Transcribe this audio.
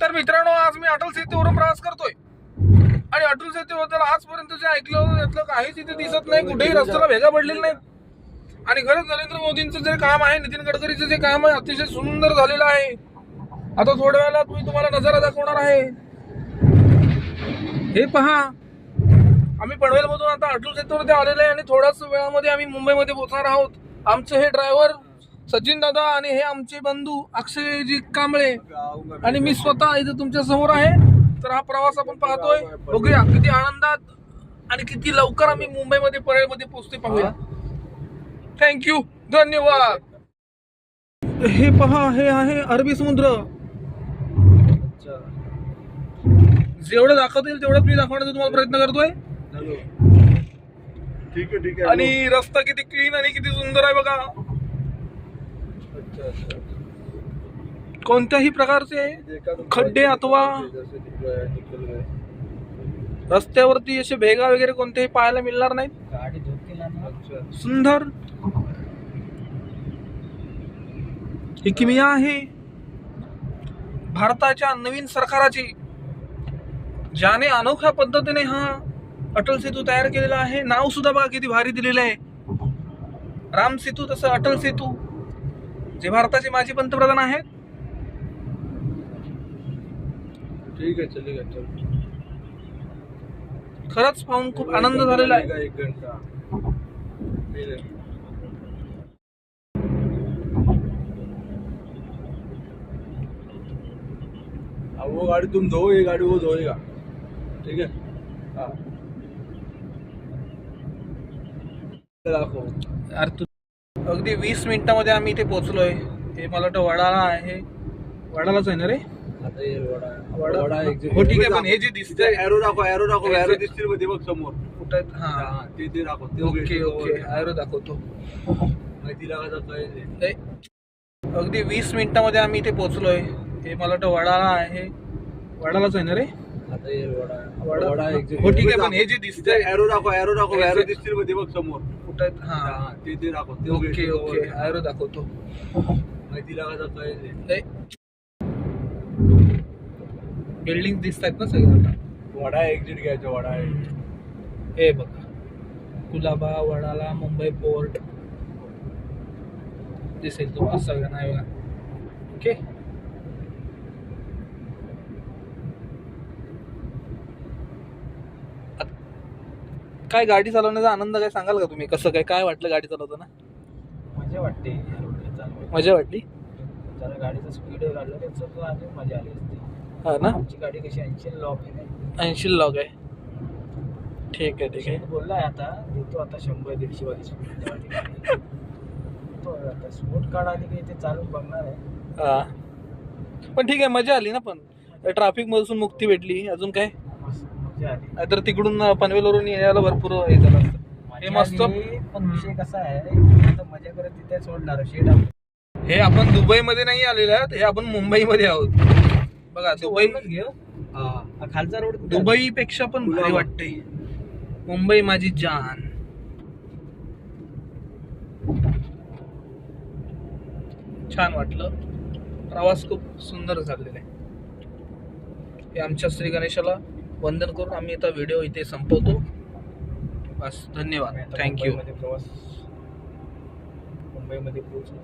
तर मित्रांनो आज मी अटल सेतूवरून प्रवास करतोय. आणि अटल सेतूबद्दल आजपर्यंत जे ऐकलं होतं त्यातलं काहीच इथे दिसत नाही कुठेही रस्त्याला भेगा पडलेली नाहीत. आणि खरंच नरेंद्र मोदींचं जे काम आहे नितीन गडकरीचं जे काम आहे अतिशय सुंदर झालेलं आहे. आता थोड्या वेळात मी तुम्हाला नजारा दाखवणार आहे. हे पहा. आम्ही पनवेलमधून आता अटल सेतूवरती आलेलो आहे आणि थोड्याच वेळामध्ये आम्ही मुंबईमध्ये पोहोचणार आहोत. आमचे हे ड्रायव्हर सचिन दादा आणि हे आमचे बंधू अक्षयजी कांबळे आणि मी स्वतः इथे तुमच्यासमोर आहे. तर हा प्रवास आपण पाहतोय. बघूया किती आनंदात आणि किती लवकर आम्ही मुंबईमध्ये परेलमध्ये पोहोचते पाहूया. थँक्यू धन्यवाद. हे पहा हे आहे अरबी समुद्र. जेवढं दाखवता येईल तेवढंच मी दाखवण्याचा तुम्हाला प्रयत्न करतोय. ठीक आहे ठीक आहे. आणि रस्ता किती क्लीन आणि किती सुंदर आहे बघा. कोणत्याही प्रकारचे खड्डे अथवा रस्त्यावरती असे भेगा वगैरे कोणतेही पाहायला मिळणार नाहीत? सुंदर. ही किमिया आहे. भारताच्या नवीन सरकाराची ज्याने अनोख्या पद्धतीने हा अटल सेतू तयार केलेला आहे. नाव सुद्धा बघा किती भारी दिलेलं आहे. राम सेतू तसं अटल सेतू. जे भारताचे माजी पंतप्रधान आहेत? ठीक है चलेगा चल. खरंच पाहून खूप आनंद झालेला आहे. एक घंटा. अब वो गाड़ी तुम धो ये गाड़ी वो धोएगा. ठीक है हाँ. दाखव. अरे तू अगदी वीस मिनिटामध्ये आम्ही इथे पोहोचलोय. हे मला वाटतं वडाळा आहे. वडाळाच आहे ना रे? वडा. हो, ठीक आहे, पण हे जे दिसतंय- एरो दाखव एरो दाखव एरो जे- दिसतील मध्ये बघ समोर. कुठं? हा. ते ते दाखव ओके ओके आयरो दाखवतो. माहिती लागायचं काय अगदी वीस मिनिटामध्ये आम्ही इथे पोहोचलोय. हे मला वाटतं वडाळा आहे. वडाळाच आहे ना रे? आता ये वडा वडा- वडा exit. हो, ठीक आहे, पण हे जे दिसतंय- एरो दाखव एरो दाखव हे एरो जे- दिसतील मध्ये बघ समोर. कुठं आहेत? हा. हा ते ते दाखव ते बघ, ओके ते ओके. बघ. आयरो दाखवतो. माहिती लागायचं काय बिल्डिंग दिसत आहेत ना सगळं आता. वडा एक्झिट घ्यायचं वडा exit. हे बघा. कुलाबा वडाला मुंबई पोर्ट दिसेल तुम्हाला सगळ्यांना हे ओके आत- काय गाडी चालवण्याचा आनंद काय सांगाल का तुम्ही? कसं काय काय वाटलं गाडी चालवताना? मजा वाटते. या चालवायला. मजा वाटली? जरा गाडीचा स्पीड काढलं त्याचं तर अजून मजा आली असती. हा ना? आमची गाडी कशी ऐंशी लॉक आहे. ना ऐंशी लॉग आहे. ठीक आहे ठीक आहे. शेठ बोललाय आता देतो आता शंभर दीडशे वाली स्पीड तो आता स्पोर्ट कार्ड आली की ते चालून बघणार आहे. हा. पण ठीक आहे मजा आली ना पण? ट्रॅफिक मधून मुक्ती भेटली. अजून काय? मस्त मजा आली नाहीतर तिकडून पनवेलवरून यायला भरपूर हे झालं असतं हे मस्त. पण विषय कसा आहे आता मजा करत तिथे सोडणार शेड हे आपण दुबईमध्ये नाही आलेले आहोत हे आपण मुंबईमध्ये आहोत. बघा दुबई घेऊ. खालचा रोड? दुबई पेक्षा पण भारी वाटते मुंबई माझी जान. छान वाटलं. प्रवास खूप सुंदर झालेला आहे. हे आमच्या श्री गणेशाला वंदन करून आम्ही आता व्हिडिओ इथे संपवतो. बस धन्यवाद. थँक्यू मुंबईमध्ये पोहोचलो.